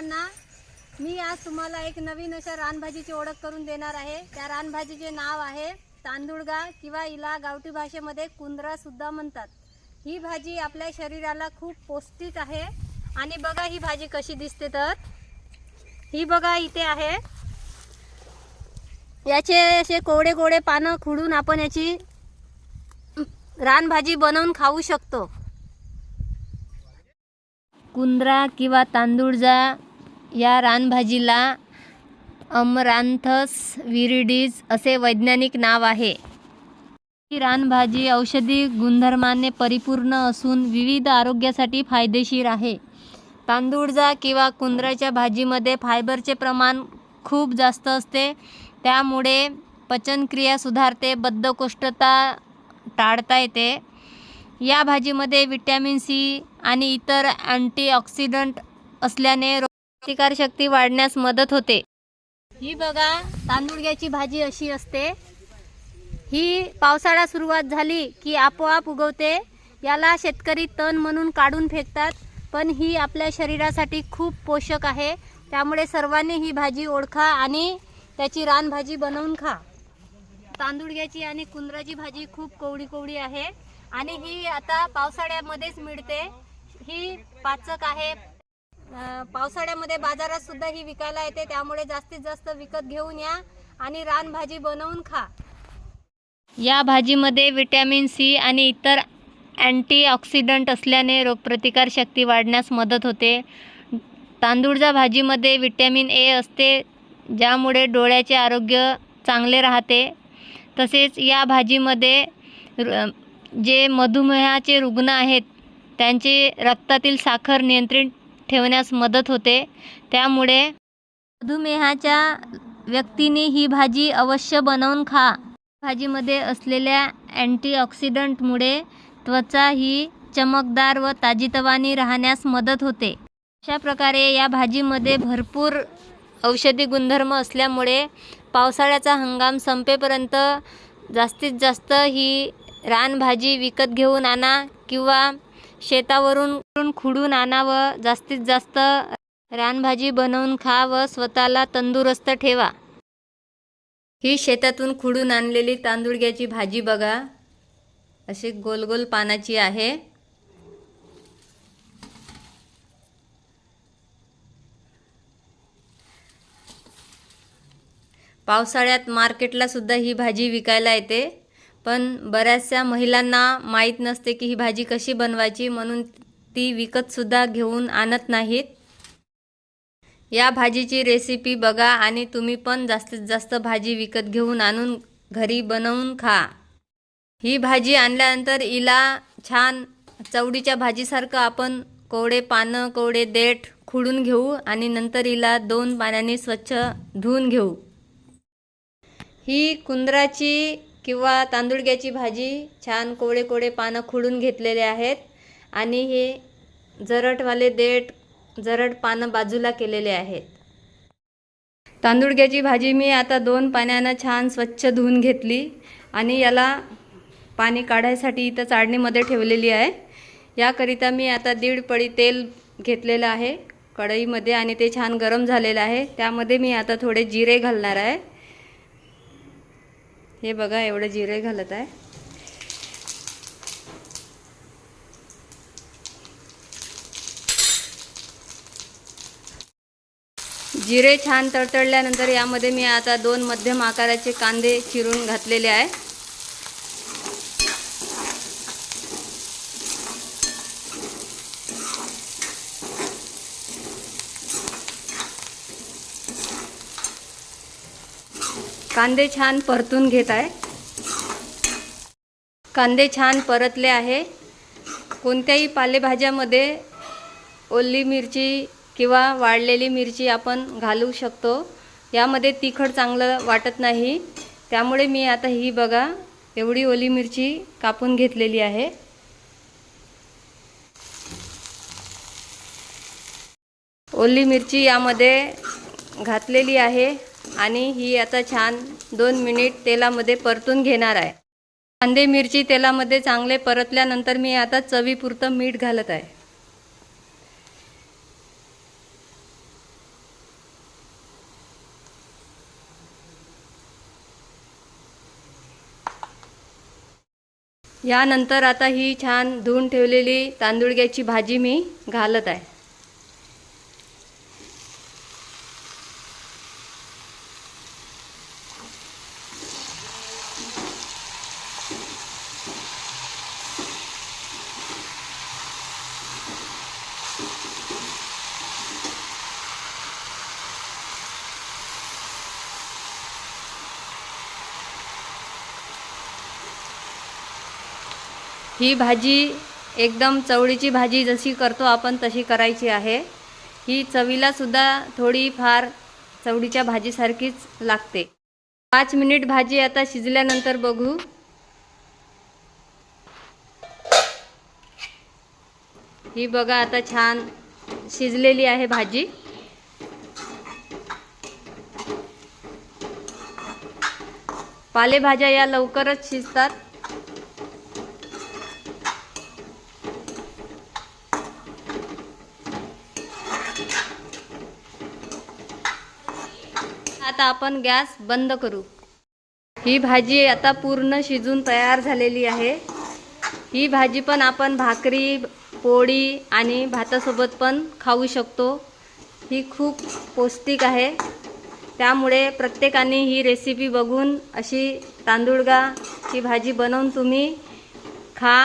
सर्वांना मी आज तुम्हाला एक नवीन अशा रानभाजीची ओळख करून देणार आहे. त्या रानभाजीचे नाव आहे तांदूळगा किंवा हिला गावठी भाषेमध्ये कुंदरा सुद्धा म्हणतात. ही भाजी आपल्या शरीराला खूप पौष्टिक आहे. आणि बघा ही भाजी कशी दिसते तर. ही बघा इथे आहे. याचे असे कोवडे कोवडे पानं खुडून आपण याची रानभाजी बनवून खाऊ शकतो. कुंद्रा किंवा तांदूळजा या रानभाजीला अमरांथस विरिडीज असे वैज्ञानिक नाव आहे. ही रानभाजी औषधी गुणधर्माने परिपूर्ण असून विविध आरोग्यासाठी फायदेशीर आहे. तांदूळजा किंवा कुंदराच्या भाजीमध्ये फायबरचे प्रमाण खूप जास्त असते. त्यामुळे पचनक्रिया सुधारते बद्धकोष्ठता टाळता येते. या भाजीमध्ये विटॅमिन सी आणि इतर अँटीऑक्सिडंट असल्याने रोगप्रतिकारशक्ती वाढण्यास मदत होते. ही बघा तांदूळग्याची भाजी अशी असते. ही पावसाळा सुरुवात झाली की आपोआप उगवते. याला शेतकरी तण म्हणून काढून फेकतात पण ही आपल्या शरीरासाठी खूप पोषक आहे. त्यामुळे सर्वांनी ही भाजी ओळखा आणि त्याची रानभाजी बनवून खा. तांदुळग्याची आणि कुंदराची भाजी खूप कोवडी कोवडी आहे. आणि ही आता पावसाळ्यामध्येच मिळते. ही पाचक आहे पावसाळ्यामध्ये बाजारात सुद्धा ही विकायला येते. त्यामुळे जास्तीत जास्त विकत घेऊन या आणि रानभाजी बनवून खा. या भाजीमध्ये विटॅमिन सी आणि इतर अँटीऑक्सिडंट असल्याने रोगप्रतिकार शक्ती वाढण्यास मदत होते. तांदूळच्या भाजीमध्ये विटॅमिन ए असते ज्यामुळे डोळ्याचे आरोग्य चांगले राहते. तसेच या भाजीमध्ये जे मधुमेहाचे रुग्ण आहेत त्यांचे रक्तातील साखर नियंत्रित ठेवण्यास मदत होते. त्यामुळे मधुमेहाच्या व्यक्तीने ही भाजी अवश्य बनवून खा. भाजीमध्ये असलेल्या अँटीऑक्सिडंटमुळे त्वचा ही चमकदार व ताजीतवानी राहण्यास मदत होते. अशा प्रकारे या भाजीमध्ये भरपूर औषधी गुणधर्म असल्यामुळे पावसाळ्याचा हंगाम संपेपर्यंत जास्तीत जास्त ही रानभाजी विकत घेऊन आणा किंवा शेतावरून खुडून आणावं जास्तीत जास्त रानभाजी बनवून खा व स्वतःला तंदुरुस्त ठेवा. ही शेतातून खुडून आणलेली तांदूळग्याची भाजी बघा. अशी गोल गोल पानाची आहे. पावसाळ्यात मार्केटला सुद्धा ही भाजी विकायला येते पण बऱ्याचशा महिलांना माहीत नसते की ही भाजी कशी बनवायची म्हणून ती विकतसुद्धा घेऊन आणत नाहीत. या भाजीची रेसिपी बघा आणि तुम्ही पण जास्तीत जास्त भाजी विकत घेऊन आणून घरी बनवून खा. ही भाजी आणल्यानंतर हिला छान चवडीच्या भाजीसारखं आपण कोवडे पानं कोवडे देठ खुडून घेऊ आणि नंतर हिला दोन पाण्याने स्वच्छ धुवून घेऊ. ही कुंदराची किंवा तांदूळग्याची भाजी छान कोवडे कोवळे पानं खुडून घेतलेले आहेत. आणि हे जरटवाले देठ जरट पानं बाजूला केलेले आहेत. तांदूळग्याची भाजी मी आता दोन पाण्यानं छान स्वच्छ धुवून घेतली आणि याला पाणी काढायसाठी इथं चाळणीमध्ये ठेवलेली आहे. याकरिता मी आता दीड पडी तेल घेतलेलं आहे कढईमध्ये आणि ते छान गरम झालेलं आहे. त्यामध्ये मी आता थोडे जिरे घालणार आहे. हे बघा एवढे जिरे घालत आहे. जिरे छान तडतडल्यानंतर यामध्ये मी आता दोन मध्यम आकाराचे कांदे चिरून घातलेले आहे. कांदे छान परतून घेत आहे. कांदे छान परतले आहे. कोणत्याही पालेभाज्यामध्ये ओली मिरची किंवा वाळलेली मिरची आपण घालू शकतो. यामध्ये तिखट चांगलं वाटत नाही. त्यामुळे मी आता ही बघा एवढी ओली मिरची कापून घेतलेली आहे. ओली मिरची यामध्ये घातलेली आहे आणि ही आता छान दोन मिनिट तेलामध्ये परतून घेणार आहे. कांदे मिरची तेलामध्ये चांगले परतल्यानंतर मी आता चवीपुरतं मीठ घालत आहे. यानंतर आता ही छान धुवून ठेवलेली तांदूळग्याची भाजी मी घालत आहे. ही भाजी एकदम चवळीची भाजी जशी करतो आपण तशी करायची आहे. ही चवीला सुद्धा थोडीफार चवळीच्या भाजीसारखीच लागते. पाच मिनिट भाजी आता शिजल्यानंतर बघू. ही बघा आता छान शिजलेली आहे भाजी. पालेभाज्या या लवकरच शिजतात. आता आपण गॅस बंद करू. ही भाजी आता पूर्ण शिजून तयार झालेली आहे. ही भाजी पण आपण भाकरी पोळी आणि भातासोबत पण खाऊ शकतो. ही खूप पौष्टिक आहे. त्यामुळे प्रत्येकाने ही रेसिपी बघून अशी तांदूळगा ही भाजी बनवून तुम्ही खा.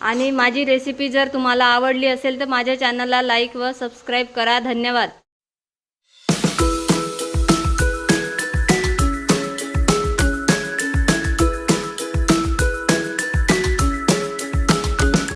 आणि माझी रेसिपी जर तुम्हाला आवडली असेल तर माझ्या चॅनलला लाईक व सबस्क्राईब करा. धन्यवाद.